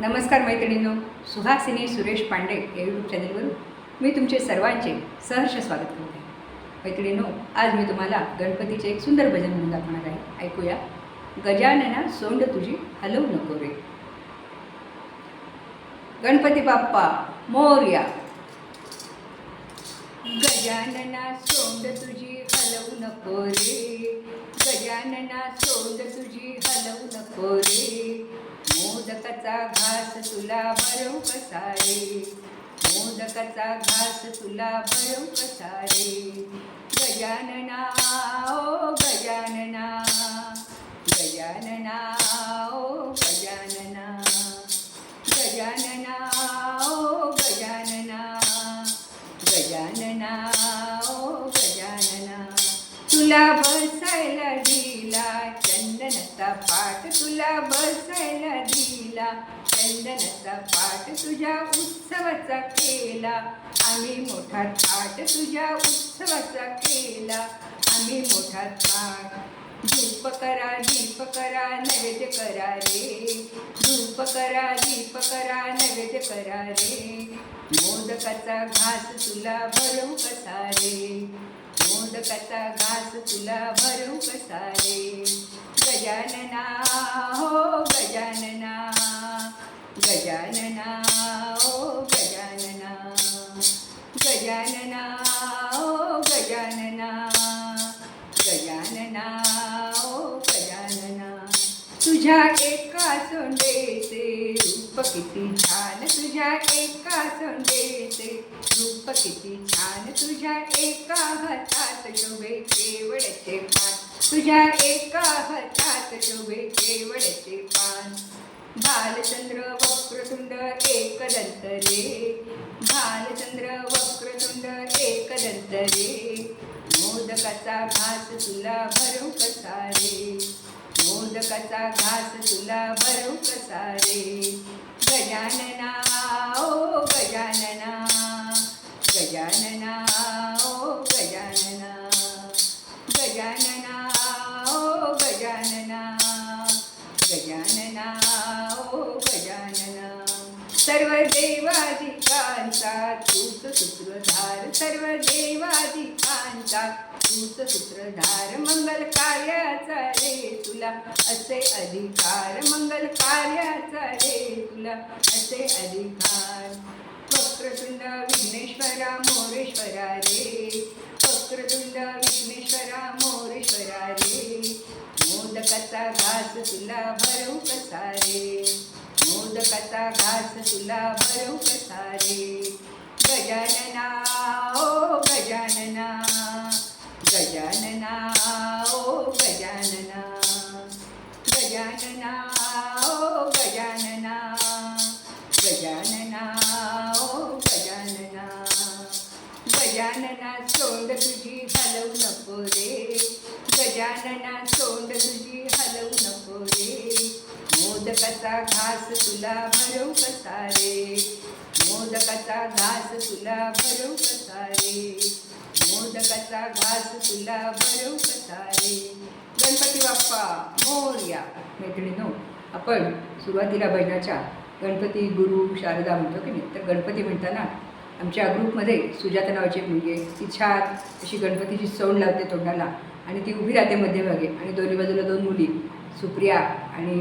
नमस्कार मैत्रिणींनो सुहासिनी सुरेश पांडे या यूट्यूब चॅनलवरून मी तुमचे सर्वांचे सहर्ष स्वागत करते. मैत्रिणींनो आज मी तुम्हाला गणपतीचे एक सुंदर भजन म्हणून दाखवणार आहे. ऐकूया. गजानना सोंड तुझी हलवू नको रे. गणपती बाप्पा मोर्या गजानना सोंड तुझी हलवू नको रे. गजानना सोंड तुझी हलवू नको रे. मोदकाचा घास तुला भरव कसा रे मोदकाचा घास तुला भरव कसा रे गजानना ओ गजानना गजानना ओ गजानना गजानना ओ गजानना गजानना ओ गजानना तुला बसायला दिला चंदनाचा पाठ. तुला बसायला केला. चंदनाचा पाठ तुझ्या उत्सवाचा केला. आम्ही मोठा थाट तुझ्या उत्सवाचा केला. आम्ही मोठा थाट. धूप करा दीप करा नैवेद्य करा रे. धूप करा दीप करा नैवेद्य करा रे. मोदकाचा घास तुला भरू कसा रे? मोदकाचा घास तुला भरू कसा गजानना ओ गजानना गजानना ओ गजानना तुझ्या एका सोंडेचे रूप किती छान तुझ्या एका सोंडेचे रूप किती छान तुझ्या एका हातात शोभे केवडचे पान तुझ्या एका हातात शोभे केवडचे पान. भालचंद्र वक्रतुंड एकदंत रे. भालचंद्र वक्रतुंड एकदंत रे. मोदकाचा घास तुला भरू कसा रे? मोदकाचा घास तुला भरू कसा रे? गजानना ओ गजानना. गजानना ओ गजानना. गजानना ओ गजानना. गजानना. सर्व देवाधिकांचा तूच सूत्रधार सर्व देवाधिकांचा तूच सूत्रधार मंगल कार्याचा रे तुला असे अधिकार मंगल कार्याचा रे तुला असे अधिकार. वक्रतुंड विघ्नेश्वरा मोरेश्वरा रे वक्रतुंड विघ्नेश्वरा मोरेश्वरा रे मोदकाचा घास तुला भरवू कसा रे? मोदकाचा घास तुला भरवू कसा रे गजानना ओ गजानना। गजानना ओ गजानना। गजानना ओ गजानना। गजानना ओ गजानना। गजानना सोंड तुझी हलवू नको रे। गजानना सोंड तुझी घास तुला भरव कसा रे मोदकाचा घास तुला भरव कसा रे मोदकाचा घास तुला भरव कसा रे गणपती बाप्पा मोरया मैत्रिणीनो आपण सुरुवातीला भजनाच्या गणपती गुरु शारदा म्हणतो की नाही? तर गणपती म्हणताना आमच्या ग्रुपमध्ये सुजाता नावाची एक मुलगी आहे. ती छान अशी गणपतीची सौंड लावते तोंडाला आणि ती उभी राहते मध्यभागी आणि दोन्ही बाजूला दोन मुली सुप्रिया आणि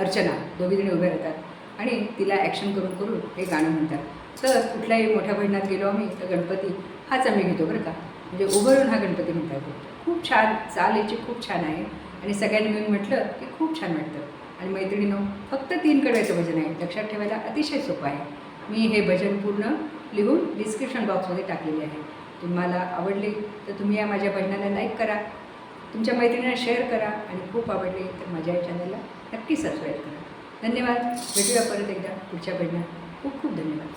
अर्चना दोघीजणी उभ्या राहतात आणि तिला ॲक्शन करून करून हे गाणं म्हणतात. तर कुठल्याही मोठ्या भजनात गेलो आम्ही तर गणपती हाच आम्ही घेतो बरं का. म्हणजे उभं राहून हा गणपती म्हणता येतो खूप छान चाल याची खूप छान आहे. आणि सगळ्यांनी मिळून म्हटलं की खूप छान वाटतं. आणि मैत्रिणीनो फक्त तीन कडव्याचं भजन आहे. लक्षात ठेवायला अतिशय सोपं आहे. मी हे भजन पूर्ण लिहून डिस्क्रिप्शन बॉक्समध्ये टाकलेले आहे. तुम्हाला आवडले तर तुम्ही या माझ्या भजनाला लाईक करा. तुमच्या मैत्रिणींना शेअर करा आणि खूप आवडले तर माझ्या या चॅनलला नक्की सबस्क्राईब करा. धन्यवाद. भेटूया परत एकदा पुढच्या भेटण्यात खूप खूप धन्यवाद.